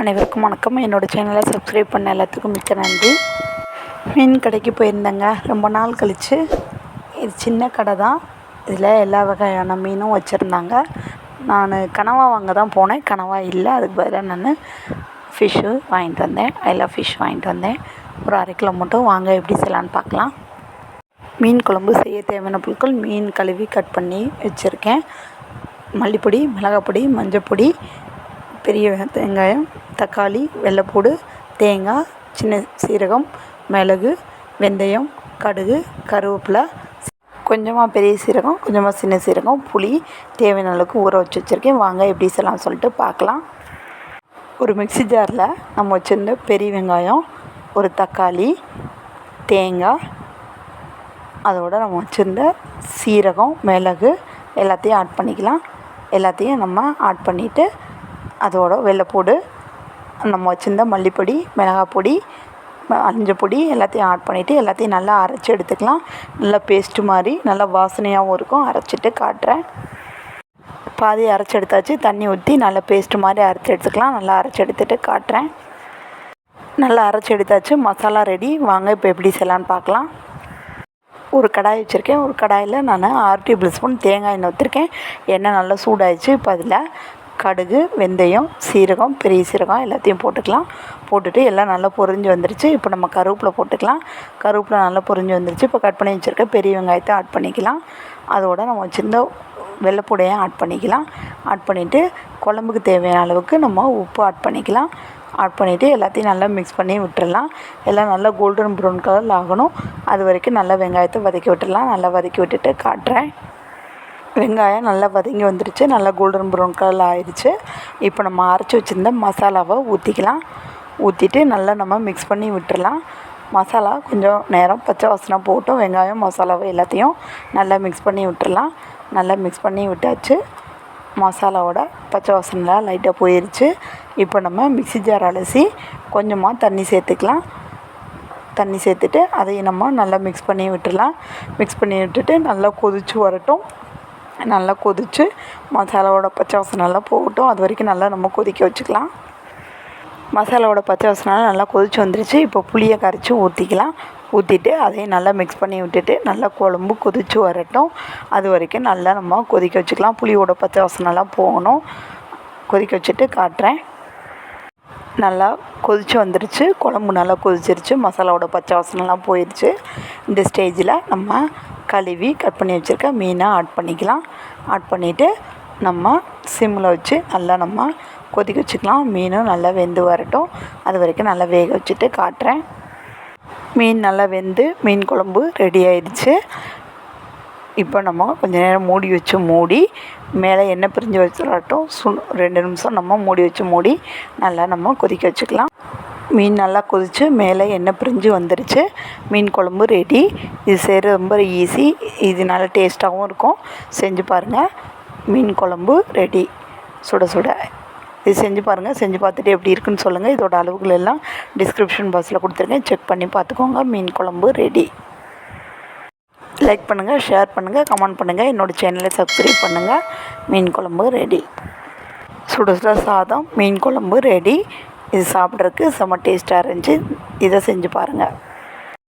அனைவருக்கும் வணக்கம். என்னோடய சேனலை சப்ஸ்கிரைப் பண்ண எல்லாத்துக்கும் மிக்க நன்றி. மீன் கடைக்கு போயிருந்தேங்க. ரொம்ப நாள் கழித்து இது சின்ன கடை தான். இதில் எல்லா வகையான மீனும் வச்சுருந்தாங்க. நான் கனவா வாங்க தான் போனேன். கனவா இல்லை. அதுக்கு பதிலாக நான் ஃபிஷ்ஷு வாங்கிட்டு வந்தேன். ஐ லவ் ஃபிஷ் வாங்கிட்டு வந்தேன். ஒரு அரை கிலோ மட்டும் வாங்க எப்படி செய்யலான்னு பார்க்கலாம். மீன் குழம்பு செய்ய தேவையான பொருட்கள் மீன் கழுவி கட் பண்ணி வச்சுருக்கேன். மல்லிப்பொடி மிளகாப்பொடி மஞ்சப்பொடி பெரிய வெங்காயம் தக்காளி வெள்ளைப்பூடு தேங்காய் சின்ன சீரகம் மிளகு வெந்தயம் கடுகு கருவேப்பிலை கொஞ்சமாக பெரிய சீரகம் கொஞ்சமாக சின்ன சீரகம் புளி தேவையான அளவுக்கு ஊற வச்சு வச்சுருக்கேன். வாங்க எப்படி செய்யலாம் சொல்லிட்டு பார்க்கலாம். ஒரு மிக்ஸி ஜாரில் நம்ம வச்சுருந்த பெரிய வெங்காயம் ஒரு தக்காளி தேங்காய் அதோட நம்ம வச்சுருந்த சீரகம் மிளகு எல்லாத்தையும் ஆட் பண்ணிக்கலாம். எல்லாத்தையும் நம்ம ஆட் பண்ணிவிட்டு அதோட வெள்ளைப்பூடு நம்ம வச்சுருந்த மல்லிப்பொடி மிளகாய் பொடி அஞ்சு பொடி எல்லாத்தையும் ஆட் பண்ணிவிட்டு எல்லாத்தையும் நல்லா அரைச்சி எடுத்துக்கலாம். நல்லா பேஸ்ட்டு மாதிரி நல்லா வாசனையாகவும் இருக்கும். அரைச்சிட்டு காட்டுறேன். பாதி அரைச்சி எடுத்தாச்சு. தண்ணி ஊற்றி நல்லா பேஸ்ட்டு மாதிரி அரைச்சி எடுத்துக்கலாம். நல்லா அரைச்சி எடுத்துகிட்டு காட்டுறேன். நல்லா அரைச்சி எடுத்தாச்சு. மசாலா ரெடி வாங்க இப்போ எப்படி செய்யலான்னு பார்க்கலாம். ஒரு கடாய் வச்சுருக்கேன். ஒரு கடாயில் நான் ஆறு டேபிள் ஸ்பூன் தேங்காய் எண்ணெய் ஊற்றிருக்கேன் எண்ணெய் நல்லா சூடாயிடுச்சு. இப்போ அதில் கடுகு வெந்தயம் சீரகம் பெரிய சீரகம் எல்லாத்தையும் போட்டுக்கலாம். போட்டுட்டு எல்லாம் நல்லா பொரிஞ்சு வந்துருச்சு. இப்போ நம்ம கருவேப்பிலை போட்டுக்கலாம். கருவேப்பிலை நல்லா பொரிஞ்சு வந்துருச்சு. இப்போ கட் பண்ணி வச்சுருக்க பெரிய வெங்காயத்தை ஆட் பண்ணிக்கலாம். அதோட நம்ம வச்சுருந்த வெள்ளைப்பூடையை ஆட் பண்ணிக்கலாம். ஆட் பண்ணிவிட்டு குழம்புக்கு தேவையான அளவுக்கு நம்ம உப்பு ஆட் பண்ணிக்கலாம். ஆட் பண்ணிவிட்டு எல்லாத்தையும் நல்லா மிக்ஸ் பண்ணி விட்டுறலாம். எல்லாம் நல்லா கோல்டன் ப்ரௌன் கலரில் ஆகணும். அது வரைக்கும் நல்லா வெங்காயத்தை வதக்கி விட்டுடலாம் நல்லா வதக்கி விட்டுட்டு காட்டுறேன். வெங்காயம் நல்லா வதங்கி வந்துருச்சு. நல்லா கோல்டன் ப்ரௌன் கலரில் ஆயிடுச்சு. இப்போ நம்ம அரைச்சி வச்சுருந்த மசாலாவை ஊற்றிக்கலாம் ஊற்றிட்டு நல்லா நம்ம மிக்ஸ் பண்ணி விட்டுடலாம் மசாலா கொஞ்சம் நேரம் பச்சை வாசனை போட்டும். வெங்காயம் மசாலாவை எல்லாத்தையும் நல்லா மிக்ஸ் பண்ணி விட்டுடலாம் நல்லா மிக்ஸ் பண்ணி விட்டாச்சு. மசாலாவோட பச்சை வாசனைலாம் லைட்டாக போயிடுச்சு இப்போ நம்ம மிக்ஸி ஜார் அலசி கொஞ்சமாக தண்ணி சேர்த்துக்கலாம். தண்ணி சேர்த்துட்டு அதையும் நம்ம நல்லா மிக்ஸ் பண்ணி விட்டுடலாம் மிக்ஸ் பண்ணி விட்டுட்டு நல்லா கொதித்து வரட்டும். நல்லா கொதித்து மசாலாவோட பச்சை வாசனைலாம் போகட்டும். அது வரைக்கும் நல்லா நம்ம கொதிக்க வச்சுக்கலாம். மசாலாவோட பச்சை வசனெல்லாம் நல்லா கொதித்து வந்துருச்சு. இப்போ புளியை கரைச்சி ஊற்றிக்கலாம் ஊற்றிட்டு அதையும் நல்லா மிக்ஸ் பண்ணி விட்டுட்டு நல்லா குழம்பு கொதித்து வரட்டும். அது வரைக்கும் நல்லா நம்ம கொதிக்க வச்சுக்கலாம். புளியோட பச்சை வாசனைலாம் போகணும். கொதிக்க வச்சுட்டு காட்டுறேன். நல்லா கொதித்து வந்துருச்சு. குழம்பு நல்லா கொதிச்சிருச்சு. மசாலாவோட பச்சை வாசனைலாம் போயிடுச்சு இந்த ஸ்டேஜில் நம்ம கழுவி கட் பண்ணி வச்சுருக்க. மீனை ஆட் பண்ணிக்கலாம். ஆட் பண்ணிவிட்டு நம்ம சிம்மில் வச்சு நல்லா நம்ம கொதிக்க வச்சுக்கலாம். மீனும் நல்லா வெந்து வரட்டும். அது வரைக்கும் நல்லா வேக வச்சுட்டு காட்டுறேன். மீன் நல்லா வெந்து மீன் குழம்பு ரெடி ஆயிடுச்சு. இப்போ நம்ம கொஞ்சம் நேரம் மூடி வச்சு மூடி மேலே எண்ணெய் பிரிஞ்சு வச்சுட்டும் சு ரெண்டு நிமிஷம் நம்ம மூடி வச்சு மூடி நல்லா நம்ம கொதிக்க வச்சுக்கலாம். மீன் நல்லா கொதித்து மேலே எண்ணெய் பிரிஞ்சு வந்துருச்சு. மீன் குழம்பு ரெடி இது செய்கிறது ரொம்ப ஈஸி இது நல்லா டேஸ்ட்டாகவும் இருக்கும். செஞ்சு பாருங்கள் மீன் குழம்பு ரெடி சுட சுட. இது செஞ்சு பாருங்கள் செஞ்சு பார்த்துட்டு எப்படி இருக்குன்னு சொல்லுங்கள் இதோட அளவுகள் எல்லாம் டிஸ்கிரிப்ஷன் பாக்ஸில் கொடுத்துருக்கேன். செக் பண்ணி பார்த்துக்கோங்க. மீன் குழம்பு ரெடி லைக் பண்ணுங்கள் ஷேர் பண்ணுங்கள் கமெண்ட் பண்ணுங்கள் என்னோடய சேனலை சப்ஸ்கிரைப் பண்ணுங்கள் மீன் குழம்பு ரெடி சுட சுட சாதம் மீன் குழம்பு ரெடி இது சாப்பிட்றதுக்கு செம்ம டேஸ்ட்டாக இருந்துச்சு. இதை செஞ்சு பாருங்கள்